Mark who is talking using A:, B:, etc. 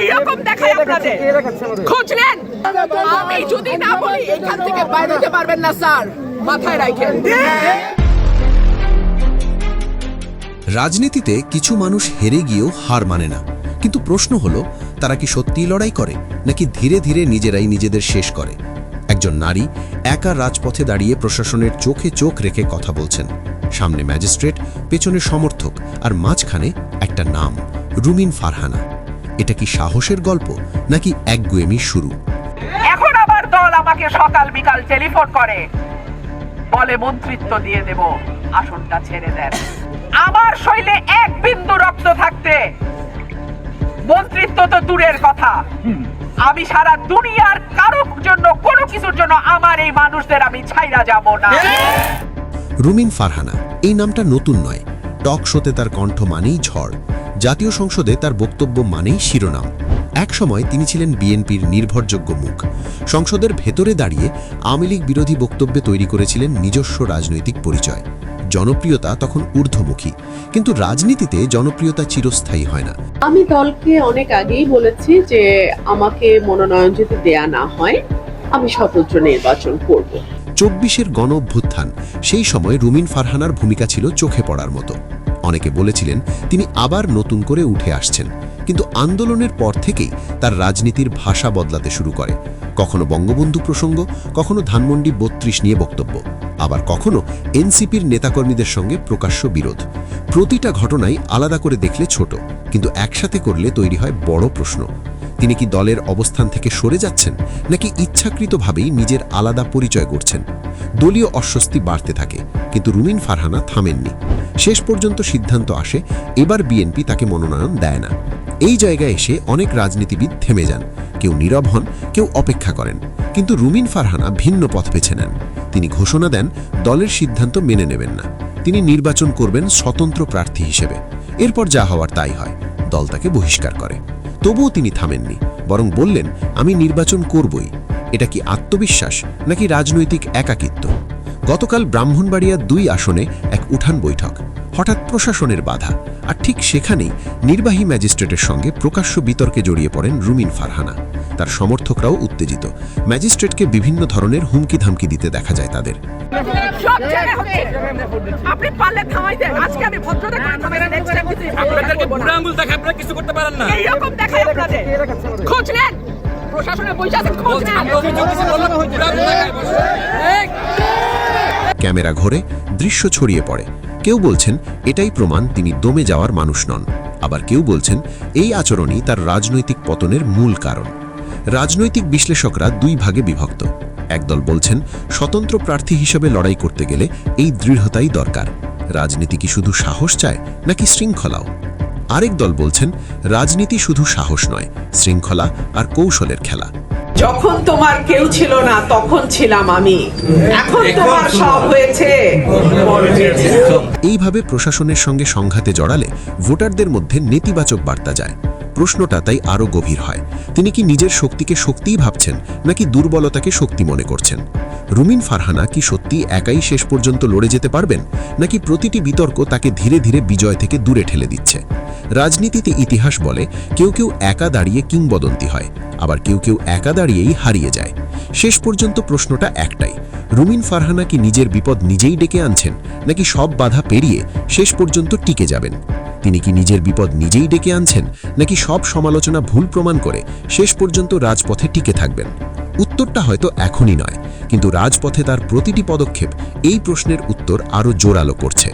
A: এইরকম দেখায় আপনাদের। খোঁজ নেন। আমি যদি না বলি এখান থেকে বাইরে যেতে পারবেন না স্যার। মাথায় রাখেন
B: রাজনীতিতে কিছু মানুষ হেরে গিয়েও হার মানে না। কিন্তু প্রশ্ন হলো তারা কি সত্যিই লড়াই করে নাকি ধীরে ধীরে নিজেরাই নিজেদের শেষ করে? একজন নারী একা রাজপথে দাঁড়িয়ে প্রশাসনের চোখে চোখ রেখে কথা বলছেন। সামনে ম্যাজিস্ট্রেট পেছনে সমর্থক আর মাঝখানে একটা নাম রুমিন ফারহানা। এটা কি সাহসের গল্প নাকি একগুয়েমির শুরু?
A: এখন আবার দল আমাকে সকাল বিকাল টেলিফোন করে। বলে মন্ত্রিত্ব দিয়ে দেব আসনটা ছেড়ে দেন। আমার শৈলে এক বিন্দু রক্ত থাকতে। মন্ত্রিত্ব তো দূরের কথা। আমি সারা দুনিয়ার কারোর জন্য কোনো কিছুর জন্য আমার এই মানুষদের আমি ছাইরা যাব না।
B: রুমিন ফারহানা এই নামটা নতুন নয়। টক শোতে তার কণ্ঠ মানেই ঝড়। জাতীয় সংসদে তার বক্তব্য মানেই শিরোনাম। একসময় তিনি ছিলেন বিএনপির নির্ভরযোগ্য মুখ। সংসদের ভেতরে দাঁড়িয়ে আওয়ামী লীগ বিরোধী বক্তব্যে তৈরি করেছিলেন নিজস্ব রাজনৈতিক পরিচয়। জনপ্রিয়তা তখন ঊর্ধ্বমুখী কিন্তু রাজনীতিতে জনপ্রিয়তা চিরস্থায়ী হয় না।
C: আমি দলকে অনেক আগেই বলেছি যে আমাকে মনোনয়ন যদি দেয়া না হয় আমি স্বতন্ত্র নির্বাচন করব।
B: চব্বিশের গণ অভ্যুত্থান সেই সময় রুমিন ফারহানার ভূমিকা ছিল চোখে পড়ার মতো। অনেকে বলেছিলেন তিনি আবার নতুন করে উঠে আসছেন, কিন্তু আন্দোলনের পর থেকেই তার রাজনীতির ভাষা বদলাতে শুরু করে। কখনো বঙ্গবন্ধু প্রসঙ্গ, কখনো ধানমন্ডি বত্রিশ নিয়ে বক্তব্য। আবার কখনো এনসিপির নেতাকর্মীদের সঙ্গে প্রকাশ্য বিরোধ। প্রতিটা ঘটনাই আলাদা করে দেখলে ছোট, কিন্তু একসাথে করলে তৈরি হয় বড় প্রশ্ন। তিনি কি দলের অবস্থান থেকে সরে যাচ্ছেন, নাকি ইচ্ছাকৃতভাবেই নিজের আলাদা পরিচয় করছেন দলীয় অস্বস্তি বাড়তে থাকে, কিন্তু রুমিন ফারহানা থামেননি। শেষ পর্যন্ত সিদ্ধান্ত আসে, এবার বিএনপি তাকে মনোনয়ন দেয় না। এই জায়গায় এসে অনেক রাজনীতিবিদ থেমে যান, কেউ নীরব হন, কেউ অপেক্ষা করেন। কিন্তু রুমিন ফারহানা ভিন্ন পথ বেছে নেন। তিনি ঘোষণা দেন, দলের সিদ্ধান্ত মেনে নেবেন না। তিনি নির্বাচন করবেন স্বতন্ত্র প্রার্থী হিসেবে। এরপর যা হওয়ার তাই হয়। দল তাকে বহিষ্কার করে। তবুও তিনি থামেননি, বরং বললেন, আমি নির্বাচন করবই। এটা কি আত্মবিশ্বাস, নাকি রাজনৈতিক একাকিত্ব? গতকাল ব্রাহ্মণবাড়িয়া দুই আসনে এক উঠান বৈঠক। হঠাৎ প্রশাসনের বাধা। আর ঠিক সেখানেই নির্বাহী ম্যাজিস্ট্রেটের সঙ্গে প্রকাশ্য বিতর্কে জড়িয়ে পড়েন রুমিন ফারহানা। তার সমর্থকরাও উত্তেজিত। ম্যাজিস্ট্রেটকে বিভিন্ন ধরনের হুমকি ধামকি দিতে দেখা যায় তাদের।
A: সব জায়গায় হচ্ছে। আপনি পারলে থামাই দেন। আজকে আমি ভদ্রতা করে থামাই দেন। নেক্সট টাইম কিছু
D: আপনাদেরকে বুড়ো আঙ্গুল দেখে আপনারা কিছু করতে পারেন না।
A: এইরকম দেখায় আপনাদের। খোঁজ নেন। প্রশাসনের বসে আছেন খোঁজ নেন।
D: আমরা অভিযোগ বুড়ো আঙ্গুল দেখায়
B: ক্যামেরা ঘোরে, দৃশ্য ছড়িয়ে পড়ে। কেউ বলছেন, এটাই প্রমাণ তিনি দমে যাওয়ার মানুষ নন। আবার কেউ বলছেন, এই আচরণই তার রাজনৈতিক পতনের মূল কারণ। রাজনৈতিক বিশ্লেষকরা দুই ভাগে বিভক্ত। একদল বলছেন, স্বতন্ত্র প্রার্থী হিসেবে লড়াই করতে গেলে এই দৃঢ়তাই দরকার। রাজনীতি কি শুধু সাহস চায়, নাকি শৃঙ্খলাও? আরেক দল বলছেন, রাজনীতি শুধু সাহস নয়, শৃঙ্খলা আর কৌশলের খেলা।
A: যখন তোমার কেউ ছিল না তখন ছিলাম আমি। এখন তোমার সব হয়েছে। হয়েছে।
B: এইভাবে প্রশাসনের সঙ্গে সংঘাতে জড়ালে ভোটারদের মধ্যে নেতিবাচক বার্তা যায়। প্রশ্নটা তাই আরও গভীর হয়। তিনি কি নিজের শক্তিকে শক্তিই ভাবছেন, নাকি দুর্বলতাকে শক্তি মনে করছেন? রুমিন ফারহানা কি সত্যি একাই শেষ পর্যন্ত লড়ে যেতে পারবেন, নাকি প্রতিটি বিতর্ক তাকে ধীরে ধীরে বিজয় থেকে দূরে ঠেলে দিচ্ছে? রাজনীতিতে ইতিহাস বলে, কেউ কেউ একা দাঁড়িয়ে কিংবদন্তি হয়, আবার কেউ কেউ একা দাঁড়িয়েই হারিয়ে যায়। শেষ পর্যন্ত প্রশ্নটা একটাই, রুমিন ফারহানা কি নিজের বিপদ নিজেই ডেকে আনছেন, নাকি সব বাধা পেরিয়ে শেষ পর্যন্ত টিকে যাবেন? তিনি কি নিজের বিপদ নিজেই ডেকে আনছেন, নাকি সব সমালোচনা ভুল প্রমাণ করে শেষ পর্যন্ত রাজপথে টিকে থাকবেন? উত্তরটা হয়তো এখনই নয়, কিন্তু রাজপথে তার প্রতিটি পদক্ষেপ এই প্রশ্নের উত্তর আরও জোরালো করছে।